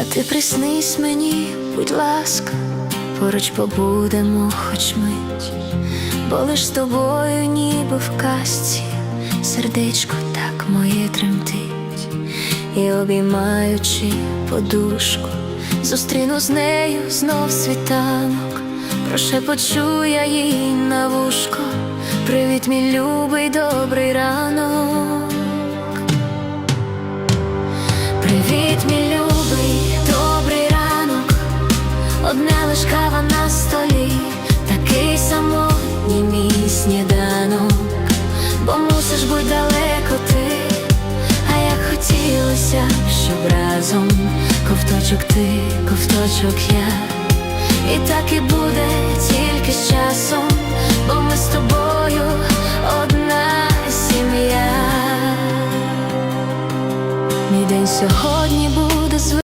А ти приснись мені, будь ласка, поруч побудемо хоч мить, бо лиш з тобою, ніби в казці, сердечко так моє тремтить, і обіймаючи подушку, зустріну з нею знов світанок, прошепочу я їй на вушко, привіт, мій любий, добрий лиш кава на столі, такий самотній мій сніданок, бо мусиш бути далеко ти, а як хотілося, щоб разом ковточок ти, ковточок я, і так і буде тільки з часом, бо ми з тобою одна сім'я. Мій день сьогодні.